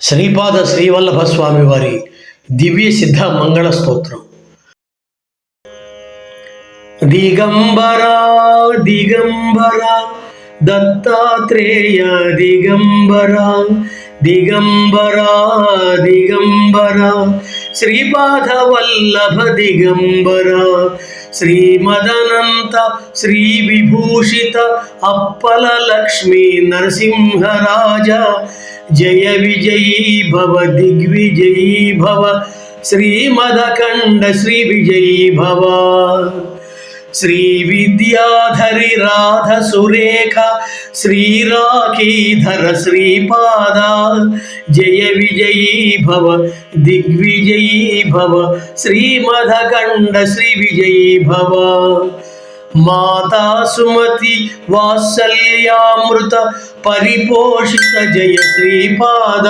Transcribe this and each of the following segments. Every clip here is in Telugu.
శ్రీపాద శ్రీవల్లభ స్వామి వారి దివ్య సిద్ధ మంగళ స్తోత్రం. దిగంబరా దిగంబరా దత్తాత్రేయ దిగంబరా దిగంబరా దిగంబరా శ్రీపాద వల్లభ దిగంబరా శ్రీమదనంత శ్రీ విభూషిత అప్పల లక్ష్మీ నరసింహరాజ జయ విజయీ భవ దిగ్విజయీ భవ శ్రీమదఖండ శ్రీ విజయీ భవ శ్రీ విద్యాధరి రాధ సురేఖ శ్రీరాఖీధర శ్రీపాద జయ విజయీ భవ దిగ్విజయీ భవ శ్రీమధకండ శ్రీ విజయీ భవ మాతా సుమతి వాత్సల్యామృత పరిపోషిత జయ శ్రీపాద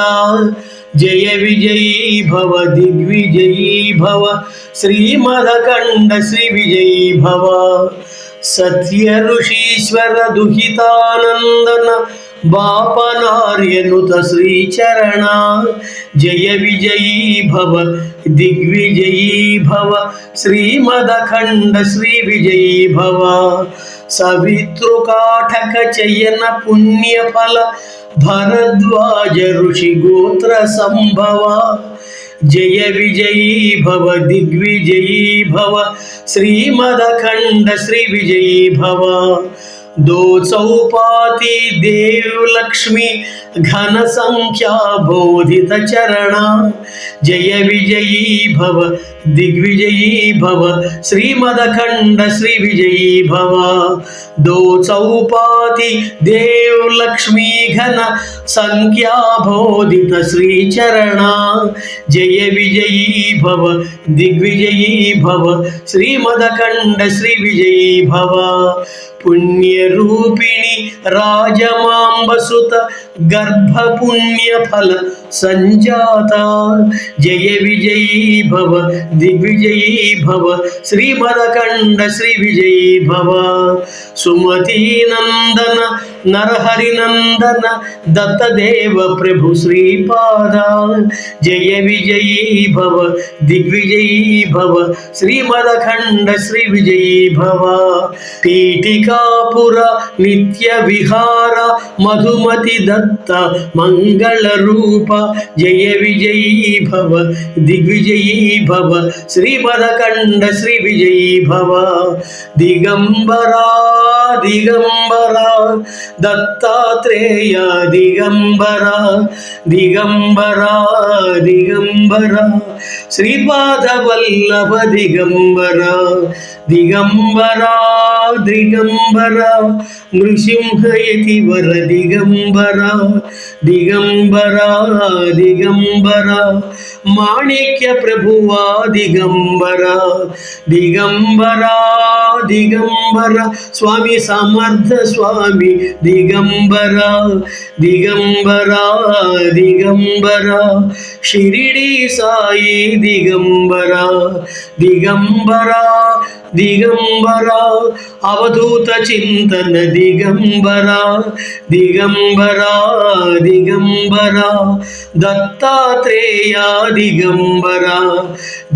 जय विजयी भव, दिग्विजयी भव श्री श्रीविजयी भव। सत्य ऋषीश्वर दुहितानन्दन बापनार्यनुत श्रीचरणा। जय विजयी भव, दिग्विजयी भव श्रीमदखण्ड श्रीविजयी भव। సవితృకాఠక చయన పుణ్యఫల భరద్వాజ ఋషి గోత్ర సంభవ. జయ విజయీ భవ దిగ్విజయీ భవ శ్రీమదఖండ శ్రీ విజయీ భవ. दो चौपाती देव लक्ष्मी, घन संख्या बोधित चरणा। जय विजयी भव, दिग्विजयी भव श्रीमदखंड श्री विजयी भव। दो चौपाती देव लक्ष्मी, घन संख्या बोधित श्री चरणा जय विजयी भव, दिग्विजयी भव श्रीमदखंड श्री विजयी भव। పుణ్యరూపిణి రాజమాంబసుత गर्भपुण्यफल सञ्जाता जय विजयी भव, दिग्विजयी भव, श्रीमदखण्ड श्रीविजयी भव। सुमतीनन्दन नरहरिनन्दन दत्तदेव प्रभु श्रीपादा। जय विजयी भव, दिग्विजयी भव, श्रीमदखण्ड श्रीविजयी भव। पीठिकापुर नित्यविहार, मधुमति दत्त విహార మధుమతి దత్త మంగళ రూప జయ విజయీ భవ దిగ్విజయీ భవ. శ్రీపదఖండ திகம்பரா தத்தாத்ரேயா திகம்பரா திகம்பரா திகம்பரா ஸ்ரீபாத வல்லப திகம்பரா திகம்பரா திகம்பரா நிருசிம்ஹயதி வர திகம்பரா திகம்பரா திகம்பரா மாணிக்ய பிரபுவா திகம்பரா திகம்பரா திகம்பரா சுவாமி దిగంబరా దిగంబరా దిగంబర స్వామి సమర్థ స్వామి దిగంబర దిగంబర దిగంబర షిరిడి సాయి దిగంబర దిగంబర దిగంబర అవధూత చింతన దిగంబర దిగంబర దిగంబర దత్తాత్రేయ దిగంబర